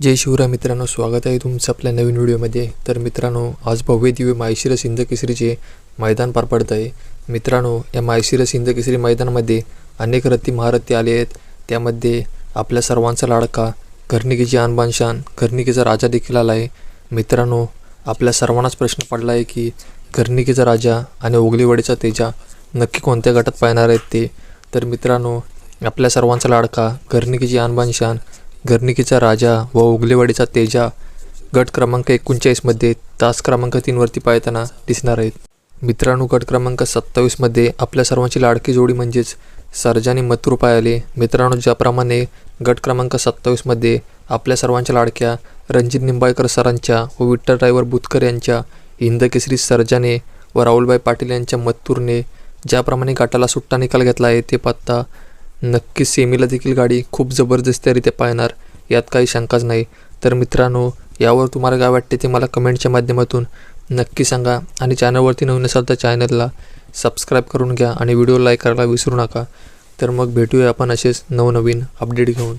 जय शिवराय मित्रांनो स्वागत आहे तुमचं आपल्या नवीन व्हिडिओमध्ये. तर मित्रांनो आज भव्य दिव्य माहेशिरस हिंद केसरीचे मैदान पार पडत आहे मित्रांनो या मायशिर हिंद केसरी मैदानामध्ये अनेक रथी महारथी आले आहेत. त्यामध्ये आपल्या सर्वांचा लाडका कर्णिकीची आनबानशान शान राजा देखील आला आहे. मित्रांनो आपल्या सर्वांनाच प्रश्न पडला आहे की कर्णिकीचा राजा आणि ओगलीवाडीचा तेजा नक्की कोणत्या गटात पाहणार आहेत ते? तर मित्रांनो आपल्या सर्वांचा लाडका कर्णिकीची आनबानशान शान राजा व उगलेवाडीचा तेजा गट क्रमांक एकोणचाळीसमध्ये तास क्रमांक तीनवरती पाळताना दिसणार आहेत. मित्रांनो गट क्रमांक सत्तावीसमध्ये आपल्या सर्वांची लाडकी जोडी म्हणजेच सर्जाने मथुर पायाले. मित्रांनो ज्याप्रमाणे गट क्रमांक सत्तावीसमध्ये आपल्या सर्वांच्या लाडक्या रणजित निंबाळकर सरांच्या व विठ्ठल ड्रायव्हर बुतकर यांच्या हिंदकेसरी सर्जाने व राहुलभाई पाटील यांच्या मत्तूरने ज्याप्रमाणे गटाला सुट्टा निकाल घेतला आहे ते पत्ता नक्कीच सेमीला देखील गाडी खूप जबरदस्तीरित्या पाहणार यात काही शंकाच नाही. तर मित्रांनो यावर तुम्हाला काय वाटते ते मला कमेंटच्या माध्यमातून नक्की सांगा आणि चॅनलवरती नवीन असाल तर चॅनलला सबस्क्राईब करून घ्या आणि व्हिडिओ लाईक करायला विसरू नका. तर मग भेटूया आपण असेच नवनवीन अपडेट घेऊन.